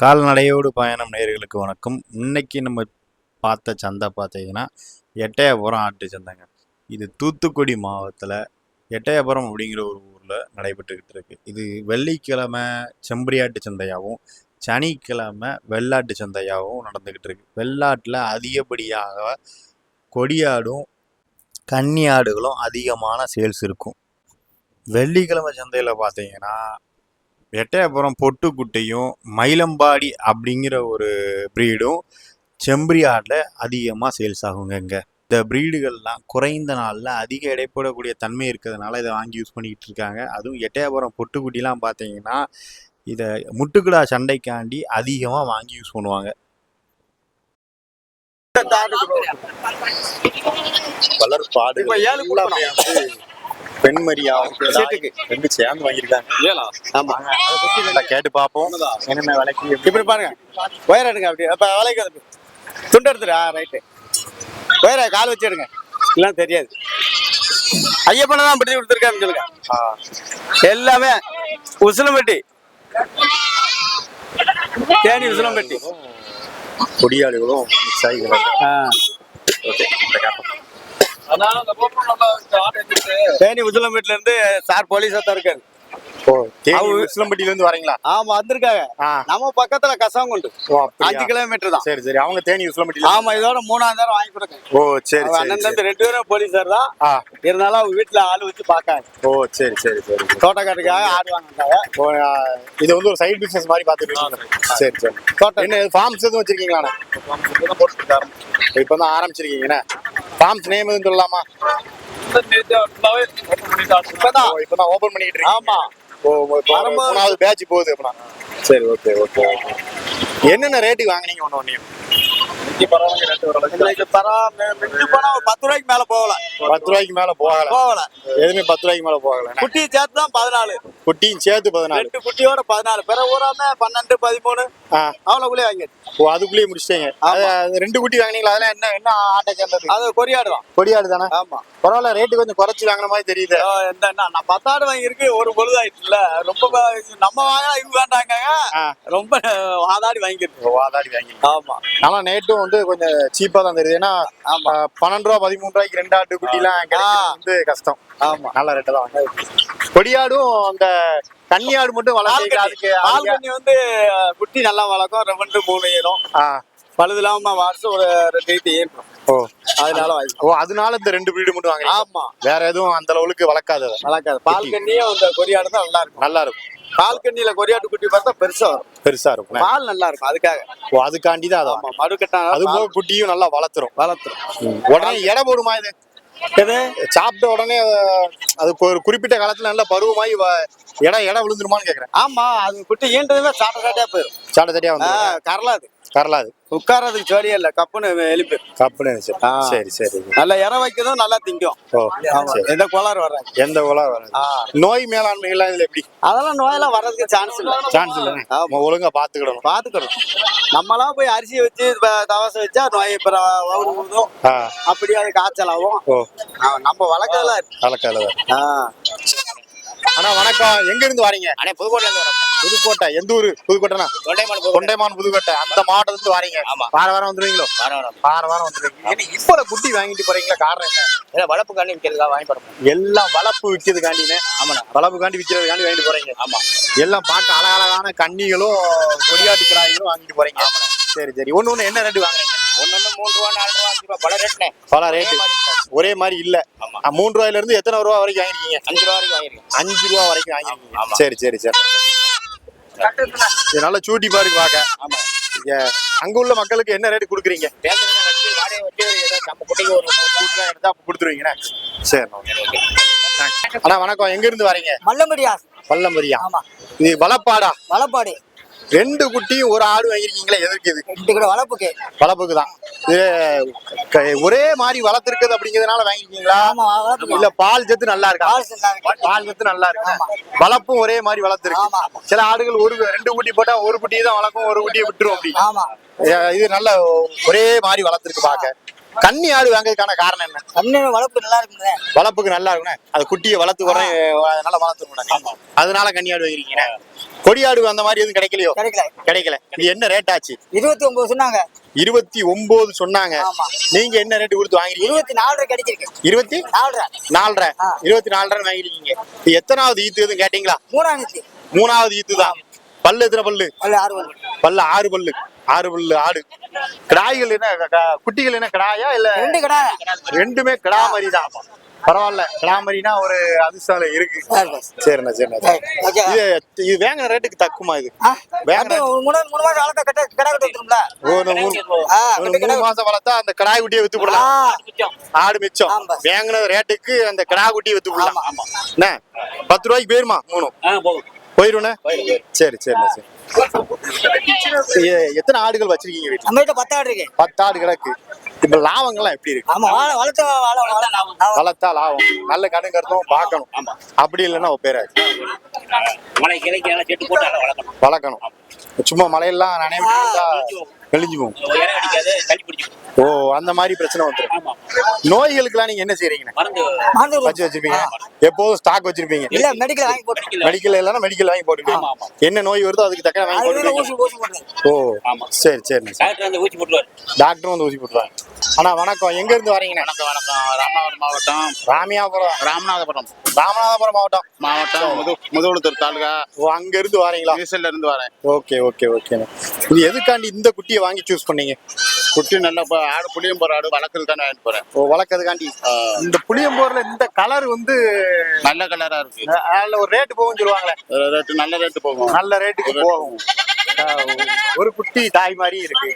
கால்நடையோடு பயணம் நேர்களுக்கு வணக்கம். இன்னைக்கு நம்ம பார்த்த சந்தை பார்த்தீங்கன்னா எட்டயபுரம் ஆட்டு சந்தைங்க. இது தூத்துக்குடி மாவட்டத்தில் எட்டயபுரம் அப்படிங்கிற ஒரு ஊரில் நடைபெற்றுக்கிட்டு இருக்கு இது வெள்ளிக்கிழமை செம்பரியாட்டு சந்தையாகவும் சனிக்கிழமை வெள்ளாட்டு சந்தையாகவும் நடந்துக்கிட்டு இருக்கு வெள்ளாட்டில் அதிகப்படியாக கொடியாடும் கன்னி ஆடுகளும் அதிகமான சேல்ஸ் இருக்கும். வெள்ளிக்கிழமை சந்தையில் பார்த்தீங்கன்னா எட்டயபுரம் பொட்டுக்குட்டையும் மயிலம்பாடி அப்படிங்கிற ஒரு ப்ரீடும் செம்பரி ஆடில் அதிகமாக சேல்ஸ் ஆகுங்க இங்கே. இந்த ப்ரீடுகள்லாம் குறைந்த நாளில் அதிக எடைப்படக்கூடிய தன்மை இருக்கிறதுனால இதை வாங்கி யூஸ் பண்ணிக்கிட்டு இருக்காங்க. அதுவும் எட்டயபுரம் பொட்டுக்குட்டிலாம் பார்த்தீங்கன்னா இதை முட்டுக்கிடா சண்டைக்காண்டி அதிகமாக வாங்கி யூஸ் பண்ணுவாங்க. வளர்ப்பாடு ஏழு பெண்மரியாவும் சீட்டுக்கு. ரெண்டு சேர்ந்து வாங்கியிருக்காங்க. ஆமா. கேட்டு பார்ப்போம். என்னென்ன விலைக்கு இப்படி பாருங்க. ஒயர் எடுங்க அப்படி அப்ப வளைக்க அது. துண்டு எடுத்துரு ஆ ரைட்டு ஒயரை கால் வச்சு எடுங்க. தெரியாது. ஐயப்பனை தான் பிடிச்சி கொடுத்துருக்கான்னு சொல்லுங்க. எல்லாமே உசிலம்பட்டி. தேனி உசிலம்பட்டி. கொடியாடுகளும் மிக்ஸ் ஆகி. ஓகே தேனி உசிலம்பட்டில இருந்து சார் போலீஸா தான் இருக்காரு. உசிலம்பட்டியில இருந்து வரீங்களா? ஆமா வந்திருக்காங்க. ஆ. நம்ம பக்கத்துல கசவங்குண்டு? அஞ்சு கிலோமீட்டர் தான். சரி சரி. அவங்க தேனி உசிலம்பட்டியில ஆமா இதோட மூணாம் தரம் வாங்கி கொடுங்க ஓ சரி அண்ணன் ரெண்டு பேரும் போலீஸார் தான். ஆ. இருந்தாலும் அவங்க வீட்டுல ஆள் வச்சு பார்க்காங்க. ஓ சரி சரி சரி. தோட்டக்காட்டுக்காக ஆடு ஆ, இது வந்து ஒரு சைடு பிசினஸ் மாதிரி பாத்துட்டு இருக்கீங்க. சரி. சரி தோட்டம். என்ன ஃபார்ம்ஸ் எதுவும் வச்சிருக்கீங்களா இப்போ தான் ஆரம்பிச்சிருக்கீங்கண்ணே ஃபார்ம்ஸ் நேம் எதுவும் சொல்லலாமா? இப்பதான். ஓபன் பண்ணிட்டு இருக்கீங்க. ஆமா. மூணாவது பேட்ச் போகுது அப்படின்னா. சரி ஓகே ஓகே ஓகே என்னென்ன ரேட்டுக்கு வாங்குனீங்க ஒன்று ஒன்றையும் இன்னைக்கு ஒரு பத்து ரூபாய்க்கு மேல போகல. பத்து ரூபாய்க்கு மேல போகல. போகல. எதுவுமே பத்து ரூபாய்க்கு மேல போகல. குட்டி சேர்த்து தான் பதினாலு. குட்டியும் சேர்த்து பதினாலு. ரெண்டு குட்டியோட பதினாலு. பிற ஊராம பன்னெண்டு பதிமூணு. அவ்வளவுக்குள்ளே வாங்கி ஓ அதுக்குள்ளேயே முடிச்சிட்டீங்க. ரெண்டு குட்டி வாங்குனீங்களா? அதெல்லாம் என்ன என்ன ஆட்டை சேர்ந்தது? அது கொரியாடு தான் கொடியாடு தானே? ஆமா. பரவாயில்ல ரேட்டு கொஞ்சம் குறைச்சி வாங்கின மாதிரி தெரியுது. என்ன, நான் பத்தாடு வாங்கியிருக்கு ஒரு பொழுதாயிட்டுல. ரொம்ப நம்ம வாங்கினா வேண்டாங்க ஆ. ரொம்ப வாதாடி வாங்கியிருக்கு. வாதாடி வாங்கி ஆமா. ஆனா நேட்டும் வந்து கொஞ்சம் சீப்பா தான் தெரியுது ஏன்னா ஆமா. பன்னெண்டு ரூபா பதிமூணு ரூபாய்க்கு ரெண்டு ஆட்டு குட்டிலாம் கிடைக்கிறது வந்து கஷ்டம். ஆமா. நல்ல ரேட்டு தான் வாங்க கொடியாடும் அந்த கன்னியாடு மட்டும் கண்ணி அதுக்கு பால் அதிக- கண்ணி வந்து குட்டி நல்லா வளர்க்கும். ரெண்டு மூணு ஏறும். பழுது இல்லாம வருஷம் ஒரு ரெண்டு ஈட்டு ஏறும். ஓ. அதனால வாங்கி ஓ அதனால இந்த ரெண்டு பிரீடு மட்டும் வாங்குறீங்க? ஆமா. வேற எதுவும் அந்த அளவுக்கு வளர்க்காது. வளர்க்காது. பால் கண்ணியும் அந்த கொரியாடு தான் நல்லா இருக்கும். நல்லா இருக்கும். பால் கண்ணியில கொரியாட்டு குட்டி பார்த்தா பெருசா வரும். பெருசா இருக்கும். பால் நல்லா இருக்கும் அதுக்காக. ஓ அதுக்காண்டி தான் அதை ஆமா மறு கட்டா அது போக குட்டியும் நல்லா வளர்த்துரும். வளர்த்துரும். உடனே எடை போடுமா இது? எது? சாப்பிட்ட உடனே அது ஒரு குறிப்பிட்ட காலத்துல நல்ல பருவமாயி எடை எடை விழுந்துருமான்னு கேக்குறேன். ஆமா அது குட்டி ஈன்றதுமே சாப்பிட்ட சாட்டியா போயிடும் சாட்டை தட்டியா வந்து கரலாது கரலாது உட்கார்றதுக்கு ஜோலியே இல்ல கப்புன்னு எழுப்பி. கப்புன்னு சரி. சரி சரி. நல்லா இற வைக்கதும் நல்லா திங்கும். ஓ ஆமா சரி. எந்த கோளாறு வராது. எந்த வராது. ஆ. நோய் மேலாண்மை எல்லாம் இதுல எப்படி? அதெல்லாம் நோயெல்லாம் வர்றதுக்கு சான்ஸ் இல்ல. சான்ஸ் இல்ல நம்ம ஒழுங்கா பாத்துக்கிடணும். பாத்துக்கணும் நம்மளாம் போய் அரிசி வச்சு தவசம் வச்சா நோய் ஊதும் அப்படியே அது காய்ச்சல் ஆகும் ஓ. ஆ, நம்ம வளர்க்கறதுல இருக்கு. கலக்கால ஆ. அண்ணா வணக்கம். எங்க இருந்து வரீங்க? அண்ணே புதுக்கோட்டையில இருந்து வரோம் புதுக்கோட்டை எந்த ஊரு? புதுக்கோட்டைனா? தொண்டைமான் புதுக்கோட்டை. அந்த மாவட்டத்துல இருந்து வரீங்க. ஆமா. வார வாரம் வந்துருவீங்களோ? வர வரோம். வார வாரம் வந்துருவீங்க. ஏன்னா இப்ப குட்டி வாங்கிட்டு போறீங்களா? காரணம் என்ன? ஏன்னா வளர்ப்பு கண்ணு விற்கிறதுக்காக வாங்கி போறோம் எல்லாம் வளர்ப்பு விற்கிறதுக்காண்டினே ஆமாண்ணா. வளர்ப்புக்காண்டி விற்கிறதுக்காண்டி வாங்கிட்டு போறீங்க. ஆமா. எல்லாம் பார்க்க அழகழகான கன்னிகளும் கொடியாட்டு கிடாய்களும் வாங்கிட்டு போறீங்க. சரி சரி. ஒண்ணு ஒண்ணு என்ன ரேட்டு வாங்குறீங்க? ஒன்னு ஒண்ணு மூணு ரூபா நாலு ரூபா அஞ்சு ரூபா. பல ரேட்னே பல ரேட்டு ஒரே மாதிரி இல்ல. மூணு ரூபாயில இருந்து எத்தனை ரூபா வரைக்கும் வாங்கிருக்கீங்க? அஞ்சு ரூபா வரைக்கும் வாங்கிருக்கேன். அஞ்சு ரூபா வரைக்கும் வாங்கிருக்கீங்க. சரி சரி சரி. இது நல்லா சூட்டி பாரு பார்க்க ஆமா. இங்க அங்க உள்ள மக்களுக்கு என்ன ரேட் கொடுக்குறீங்க? கொடுத்துருவீங்கண்ணே சரி அண்ணா வணக்கம். எங்க இருந்து வரீங்க? மல்லம்படியா பல்லம்பரியா ஆமா. இது வளப்பாடா? வளப்பாடு. ரெண்டு குட்டியும் ஒரு ஆடு வாங்கிருக்கீங்களா எதற்கு இது? ரெண்டு கூட வளர்ப்புக்கு வளர்ப்புக்கு தான் இது ஒரே மாதிரி வளர்த்துருக்குது அப்படிங்கிறதுனால வாங்கிருக்கீங்களா இல்ல பால் சத்து நல்லா இருக்கா? பால் சத்து நல்லா இருக்கு. வளர்ப்பும் ஒரே மாதிரி வளர்த்துருக்கு. ஆமா. சில ஆடுகள் ஒரு ரெண்டு குட்டி போட்டா ஒரு குட்டியை தான் வளர்க்கும் ஒரு குட்டியை விட்டுரும் அப்படி. இது நல்ல ஒரே மாதிரி வளர்த்துருக்கு பாக்க கன்னி ஆடு வாங்குறதுக்கான காரணம் என்ன? கண்ணு வளர்ப்பு நல்லா இருக்குங்க வளர்ப்புக்கு நல்லா இருக்குண்ணே அது குட்டியை வளர்த்து கூட நல்லா வளர்த்துருக்கணும் அதனால கன்னி ஆடு வாங்கிறீங்க கொடி ஆடு அந்த மாதிரி எதுவும் கிடைக்கலையோ? கிடைக்கல. கிடைக்கல. இது என்ன ரேட் ஆச்சு? இருபத்தி ஒன்பது சொன்னாங்க. இருபத்தி ஒன்பது சொன்னாங்க. நீங்க என்ன ரேட் கொடுத்து வாங்குறீங்க இருபத்தி நாலரை கிடைச்சிருக்கு. இருபத்தி நாலரை. நாலரை. இருபத்தி நாலரை வாங்கிருக்கீங்க எத்தனாவது ஈத்து எதுவும் கேட்டீங்களா? மூணாயிரத்தி மூணாவது ஈத்து தான் பல்லு எத்தனை பல்லு? அல்ல ஆறு வந்து பல்லு ஆறு பல்லு. ஆறு பல்லு ஆடு. கிடாய்கள் என்ன குட்டிகள் என்ன கிடாயா இல்ல ரெண்டு கடை. ரெண்டுமே கிடா மாதிரி தான் பரவாயில்ல. கிடா மாதிரினா ஒரு அதிர்ஷ்டம் இருக்கு. சரிண்ணா சரிண்ணா. இது இது வேங்கின ரேட்டுக்கு தக்குமா இது? மூணு மாசம் வளர்த்தா கடை கடை அந்த கிடாய் குட்டியை வித்து போடலாம். ஆடு மிச்சம். வேங்கின ரேட்டுக்கு அந்த கிடா குட்டியை வித்து போடலாம். ஆமா. என்ன? பத்து ரூபாய்க்கு போயிருமா? மூணு. போயிருண்ணே? சரி சரிண்ணா சரி. எ- எத்தனை ஆடுகள் வச்சிருக்கீங்க வீட்டுல? நம்ம கிட்ட பத்து ஆடு இருக்கு. பத்து ஆடு கிடக்கு. இப்ப லாபங்கள்லாம் எப்படி இருக்கு? ஆமா வாழ வளர்த்த வளர்த்தா லாபம். நல்ல கடன் கருத்தும் பார்க்கணும். அப்படி இல்லைன்னா ஒப்பேராது மலை கிளைக்கு செட்டு போட்டு வளர்க்கணும். சும்மா மழையெல்லாம் நனைவு கழிஞ்சு போகும் ஓ அந்த மாதிரி பிரச்சனை வந்துடும் ஆமா. நோய்களுக்கெல்லாம் நீங்க என்ன செய்றீங்க? மருந்து. மாந்தூர் வச்சு வச்சிருப்பீங்க. எப்போதும் ஸ்டாக் வச்சிருப்பீங்க. இல்ல மெடிக்கல் வாங்கி போட்டு மெடிக்கல் இல்லைன்னா மெடிக்கல் வாங்கி போட்டுருக்கீங்க ஆமா, ஆமா. என்ன நோய் வருதோ அதுக்கு தக்க வாங்கி போட்டுருக்கீங்க ஓ ஆமா. சரி சரி டாக்டர் வந்து ஊசி போட்டுருவாங்க அண்ணா வணக்கம். எங்க இருந்து வரீங்கண்ணா? வணக்கம் வணக்கம். ராமநாதபுரம் மாவட்டம். ராமியாபுரம். ராமநாதபுரம். ராமநாதபுரம் மாவட்டம். மாவட்டம் முது முதுகுளத்தூர் தாலுகா. ஓ அங்க இருந்து வரீங்களா? ஈசல்ல இருந்து வரேன். ஓகே ஓகே ஓகே இது எதுக்காண்டி இந்த குட்டியை வாங்கி சூஸ் பண்ணீங்க? குட்டி நல்ல ஆடு புளியும் போற ஆடு வளர்க்கறது தானே வாங்கிட்டு போறேன். ஓ வளர்க்கறதுக்காண்டி? இந்த புளியம்போர்ல இந்த கலர் வந்து நல்ல கலரா இருக்கு. அதுல ஒரு ரேட் போகும் சொல்லுவாங்களே. ரேட்டு நல்ல ரேட்டு போகும். நல்ல ரேட்டுக்கு போகும். ஒரு குட்டி தாய் மாதிரி இருக்கு.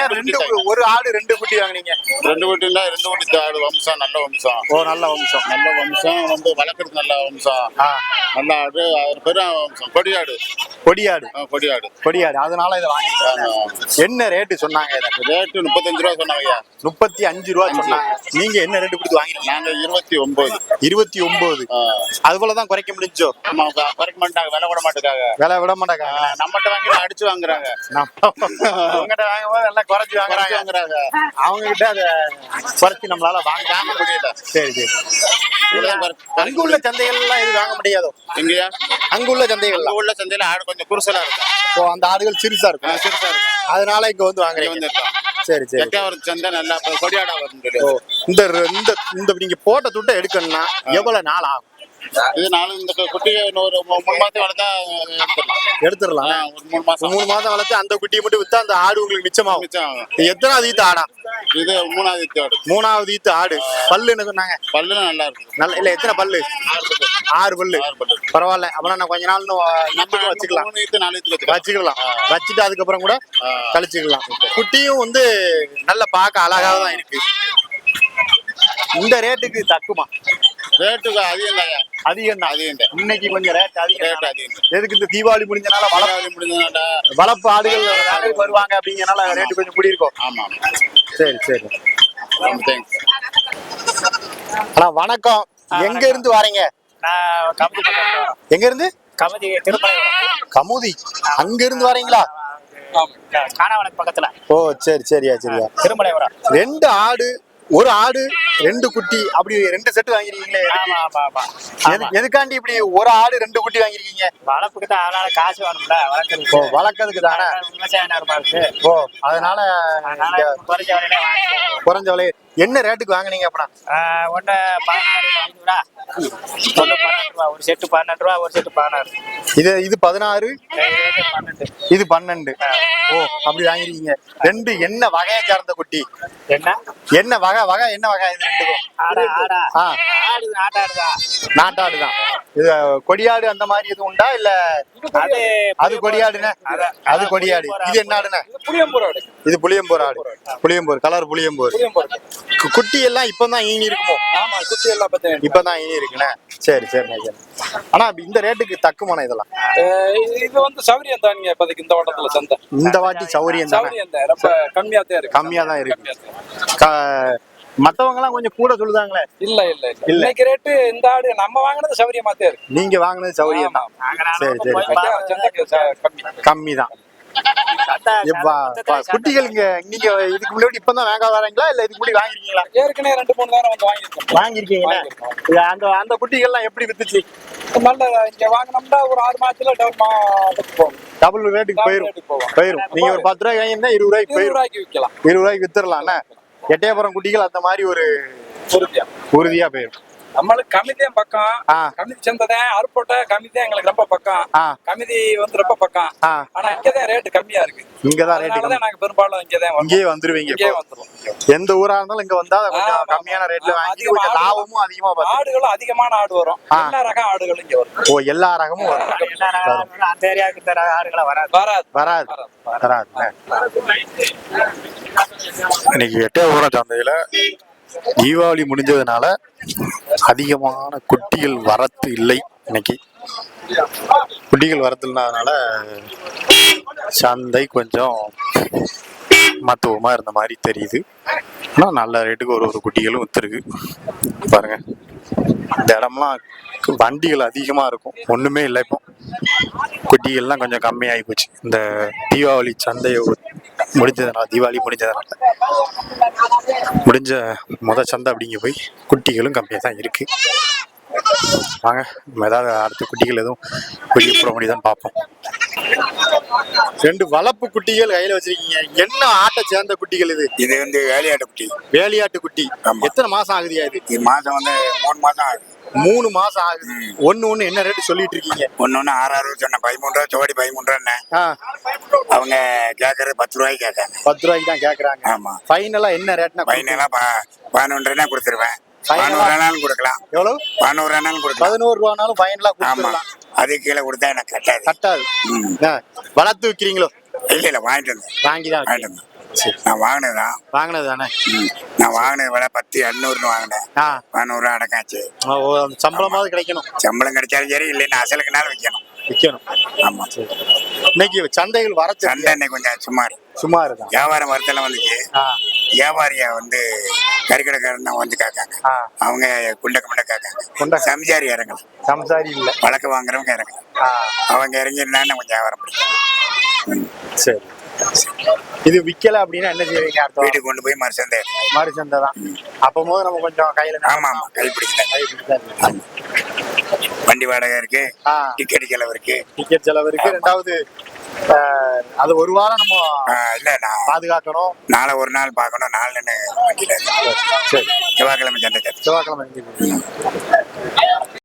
ஏன் ரெண்டு ஒரு ஆடு ரெண்டு குட்டி வாங்குனீங்க? ரெண்டு குட்டினா ரெண்டு குட்டி ஆடு வம்சம் நல்ல வம்சம். ஓ நல்ல வம்சம். நல்ல வம்சம் வந்து வளர்க்கறது நல்ல வம்சம். நல்ல ஆடு அது பெரும் வம்சம். கொடியாடு. கொடியாடு. கொடியாடு. கொடியாடு. அதனால இதை வாங்கிட்டாங்க என்ன ரேட்டு சொன்னாங்க ரேட்டு முப்பத்தஞ்சு ரூபா சொன்னாங்க முப்பத்தி அஞ்சு ரூபா சொன்னாங்க. நீங்க என்ன ரேட்டு கொடுத்து வாங்கிருக்கீங்க நாங்க இருபத்தி ஒன்பது இருபத்தி ஒன்பது அது போலதான் குறைக்க முடிஞ்சோ? ஆமா குறைக்க மாட்டாங்க. விலை கூட மாட்டுக்காங்க. விலை விட மாட்டாங்க. நம்மகிட்ட வாங்கி அடிச்சு வாங்குறாங்க. அவங்ககிட்ட வாங்கும்போது எல்லாம் குறைச்சி வாங்குறாங்க. வாங்குறாங்க அவங்க கிட்ட அதை குறைச்சி நம்மளால வாங்க வாங்க முடியல. சரி சரி. அங்க உள்ள சந்தைகள் எல்லாம் இது வாங்க முடியாதோ? எங்கயா? அங்க உள்ள சந்தைகள் உள்ள சந்தையில ஆடு கொஞ்சம் குறுசலா இருக்கும். இப்போ அந்த ஆடுகள் சிறுசா இருக்கும். சிறுசா இருக்கும். அதனால இங்க வந்து வாங்குறீங்க. வந்து சரி சரி. எட்டாவது சந்தை நல்லா கொடியாடா வரும் இந்த இந்த இந்த நீங்க போட்ட துட்டை எடுக்கணும்னா எவ்வளவு நாள் ஆகும்? இது நாலு இந்த குட்டியை இன்னொரு மூணு மாசம் வளர்த்தா எடுத்துடலாம். ஒரு மூணு மாசம். மூணு மாதம் வளர்த்து அந்த குட்டியை மட்டும் வித்தா அந்த ஆடு உங்களுக்கு மிச்சமாகும். மிச்சம் ஆகும். இது எத்தனாவது ஈத்து ஆடா? இது மூணாவது தேடு மூணாவது ஈத்து ஆடு. பல்லு என்ன சொன்னாங்க? பல்லு நல்லா இருக்கு நல்ல இல்ல எத்தனை பல்லு? ஆறு பல்லு. பரவாயில்ல. அப்பனா நான் கொஞ்ச நாள் நம்ம வச்சுக்கலாம். ஈத்து, ஈத்து வச்சுக்கலாம். வச்சுட்டு அதுக்கப்புறம் கூட. கழிச்சுக்கலாம். குட்டியும் வந்து நல்ல பார்க்க அழகாக தான் இருக்கு. இந்த ரேட்டுக்கு தக்குமா? ரேட்டுக்கு அதிகம் தாங்க அதிகம் தான் அதிகம் தான் இன்னைக்கு கொஞ்சம் ரேட் அதிகம். ரேட். அதிகம். எதுக்கு இந்த தீபாவளி முடிஞ்சனால வள பரவாயில்ல முடிஞ்சதுனால வளர்ப்பு ஆடுகள் வருவாங்க அப்படிங்கறனால ரேட்டு கொஞ்சம் கூடி இருக்கும் ஆமா. சரி சரி. தேங்க்ஸ் அண்ணா வணக்கம். எங்க இருந்து வரீங்க? எங்க இருந்து? திருப்பதி கமுதி. அங்க இருந்து வரீங்களா? காணாவளக்கு பக்கத்துல. ஓ சரி சரியா சரியா. திருமலைபுரம். ரெண்டு ஆடு ஒரு ஆடு ரெண்டு குட்டி அப்படி ரெண்டு செட்டு வாங்கிருக்கீங்களே எதுக்காண்டி இப்படி ஒரு ஆடு ரெண்டு குட்டி வாங்கிருக்கீங்க வளர்ப்புக்கு தான் அதனால காசு வேணும்ல ஓ வளர்க்கறதுக்கு வளர்க்கறதுக்கு தானே விவசாய நேரமா இருக்கு ஓ அதனால குறைஞ்ச விலை என்ன ரேட்டுக்கு வாங்குனீங்க அப்படின்னா ஒன்று பதினாறு ரூபா ஒரு செட்டு பன்னெண்டு ரூபா ஒரு செட்டு பதினாறு. இது இது பதினாறு? இது பன்னெண்டு. இது பன்னெண்டு. ஓ அப்படி வாங்கிருக்கீங்க. ரெண்டு என்ன வகையை சார்ந்த குட்டி? என்ன? என்ன வகை வகை என்ன வகை? இது ரெண்டுக்கும். ஆடா இது கொடியாடு அந்த மாதிரி எதுவும் உண்டா? இல்ல அது அதான். அது கொடியாடு. இது என்ன ஆடுண்ணே புளியம்பூர் ஆடு. இது புளியம்போர் ஆடு. புளியம்போர். கலர் புளியம்போர். குட்டி எல்லாம் இப்பதான் ஈனி இருக்குமோ? ஆமா குட்டி எல்லாம் இப்பதான் ஈனி இருக்குண்ணே. சரி சரிண்ணே சரி ஆனா இந்த ரேட்டுக்கு தக்குமான இதெல்லாம். இது வந்து சௌரியம் தான் நீங்க இப்போதைக்கு இந்த ஓட்டத்துல சந்தை. இந்த வாட்டி சௌரியம் தானே? ரொம்ப கம்மியா தான் இருக்கு. கம்மியா தான் இருக்கு. மத்தவங்க எல்லாம் கொஞ்சம் கூட சொல்லுதாங்களே. இல்ல இல்ல இல்ல. இன்னைக்கு ரேட்டு இந்த ஆடு நம்ம வாங்கினது சௌரியமா தான் இருக்கு. நீங்க வாங்குனது சௌரியம் தான். சரி சரி கம்மி. தான். குட்டிகள் இங்க நீங்க இதுக்கு முன்னாடி இப்பதான் வாங்க வரீங்களா? இல்ல இதுக்கு முன்னாடி வாங்கிருக்கீங்களா? ஏற்கனவே ரெண்டு மூணு நேரம் வந்து வாங்கியிருக்கோம். வாங்கிருக்கீங்களா? அந்த அந்த குட்டிகள்லாம் எப்படி வித்துச்சு? நல்ல இங்க வாங்கினோம்னா ஒரு ஆறு மாசத்துல போகும் டபுள் ரேட்டுக்கு போயிரும். போயிரும். நீங்க ஒரு பத்து ரூபாய் வாங்கியிருந்தா இருபது ரூபாய்க்கு போயிரும். இருபது ரூபாய்க்கு வித்துடலாம்ண்ணே எட்டயபுரம் குட்டிகள் அந்த மாதிரி ஒரு உறுதியா. போயிரும் நம்மளுக்கு கமிதியும் பக்கம். கமிதி சந்ததான் அருப்போட்டை கமிதி எங்களுக்கு ரொம்ப பக்கம். கமிதி வந்து ரொம்ப பக்கம். ஆனா இங்கதான் ரேட்டு கம்மியா இருக்கு. இங்கதான் ரேட்டு நாங்க பெரும்பாலும் இங்கதான் வரோம். இங்கேயே வந்துருவீங்க இங்கேயே இப்போ. வந்துரும் எந்த ஊரா இருந்தாலும் இங்க வந்தா கொஞ்சம் கம்மியான ரேட்ல. வாங்கி கொஞ்சம் லாபமும் அதிகமா பார்த்து. ஆடுகளும் அதிகமான ஆடு வரும். எல்லா ரகம் ஆடுகளும் இங்க வரும். ஓ எல்லா ரகமும் வரும். அந்த ஏரியாவுக்கு இந்த ரக ஆடுகளை வராது. வராது. வராது. வராது. இன்னைக்கு எட்டயபுரம் சந்தையில தீபாவளி முடிஞ்சதுனால அதிகமான குட்டிகள் வரத்து இல்லை இன்னைக்கு. குட்டிகள் வரத்து இல்லாதனால சந்தை கொஞ்சம் மத்துவமா இருந்த மாதிரி தெரியுது. ஆனால் நல்ல ரேட்டுக்கு ஒரு ஒரு குட்டிகளும் வித்துருக்கு. பாருங்க. இந்த இடம்லாம் வண்டிகள் அதிகமா இருக்கும். ஒண்ணுமே இல்லை இப்போ. குட்டிகள்லாம் கொஞ்சம் கம்மியாகி போச்சு. இந்த தீபாவளி சந்தையை முடிஞ்சதுனால தீபாவளி முடிஞ்சதுனால. முடிஞ்ச முத சந்தை அப்படிங்க போய் குட்டிகளும் கம்மியாக தான் இருக்கு. வாங்க நம்ம ஏதாவது அடுத்த குட்டிகள் எதுவும் வெளியே போட முடியுதான்னு பார்ப்போம். ரெண்டு வளர்ப்பு குட்டிகள் கையில வச்சிருக்கீங்க. என்ன ஆட்டை சேர்ந்த குட்டிகள் இது? இது வந்து வேலையாட்டு குட்டி. வேலையாட்டு குட்டி. எத்தனை மாசம் ஆகுதுயா இது? மாதம் வந்து மூணு மாதம் ஆகுது. மூணு மாசம் ஆகுது. ஒண்ணு ஒண்ணு என்ன ரேட்டு சொல்லிட்டு இருக்கீங்க? ஒன்று ஒன்று ஆறு ஆறு சொன்னேன் பதிமூணு ரூபா ஜோடி பதிமூணு ஆ, அவங்க கேட்கறது பத்து ரூபாய்க்கு கேட்காங்க. பத்து ரூபாய்க்கு தான் கேக்குறாங்க. ஆமா. ஃபைனலா என்ன ரேட்னா பா பதினொன்றா கொடுத்துருவேன். Final ஆ? பதினோருனாலும் கொடுக்கலாம். எவ்வளவு? பதினோருனாலும் கொடுக்கலாம். பதினோரு ரூபானாலும் ஃபைனலா கொடுத்துடலாம். அது கீழே கொடுத்தா எனக்கு கட்டாது. கட்டாது. வளர்த்து விக்கிறீங்களோ? இல்ல இல்ல வாங்கிட்டு வந்தேன். வாங்கி தான் வாங்கிட்டு வந்தேன். நான் வாங்கினதுதான்? வாங்கினது தானே. நான் வாங்கினது விட பத்து எண்ணூறுன்னு வாங்கினேன். ஆ. பதினோரு அடக்காச்சு. சம்பளமாவது கிடைக்கணும். சம்பளம் கிடைச்சாலும் சரி இல்லைன்னா அசலுக்குனாலும் விற்கணும் விற்கணும் ஆமா. இன்னைக்கு சந்தைகள் வரச்சு சண்டை இன்னைக்கு கொஞ்சம் சுமார். சும்மா இருக்கான் வியாபாரம் வரத்தெல்லாம் வந்துச்சு. வியாபாரியா வந்து கறிக்கடைக்காரன் தான் வந்து காக்காங்க ஆ. அவங்க குண்டக்க முண்ட காக்காங்க குண்டக்க. சம்சாரி இறங்கலாம் சம்சாரி இல்ல. வழக்கு வாங்குறவங்க இறங்கலாம் அவங்க இறங்கிருந்தாங்கன்னா கொஞ்சம் வியாபாரம் பிடிக்கும். சரி. இது விக்கல அப்படின்னா என்ன செய்வீங்க அடுத்த வாரம்? வீட்டுக்கு கொண்டு போய் மறுசந்தை மாரி சந்தை. தான் அப்போது நம்ம கொஞ்சம் கையில ஆமா ஆமா. கை பிடிக்கலாம் கை பிடிச்சாரு. வண்டி வாடகை இருக்கு. டிக்கெட் செலவு இருக்கு. டிக்கெட் செலவு இருக்கு. ரெண்டாவது அது ஒரு வாரம் நம்ம இல்ல நான் பாதுகாக்கணும். நாளை ஒரு நாள் பார்க்கணும். நாலு செவ்வாய்க்கிழமை சந்தை சந்தை செவ்வாய்க்கிழமை.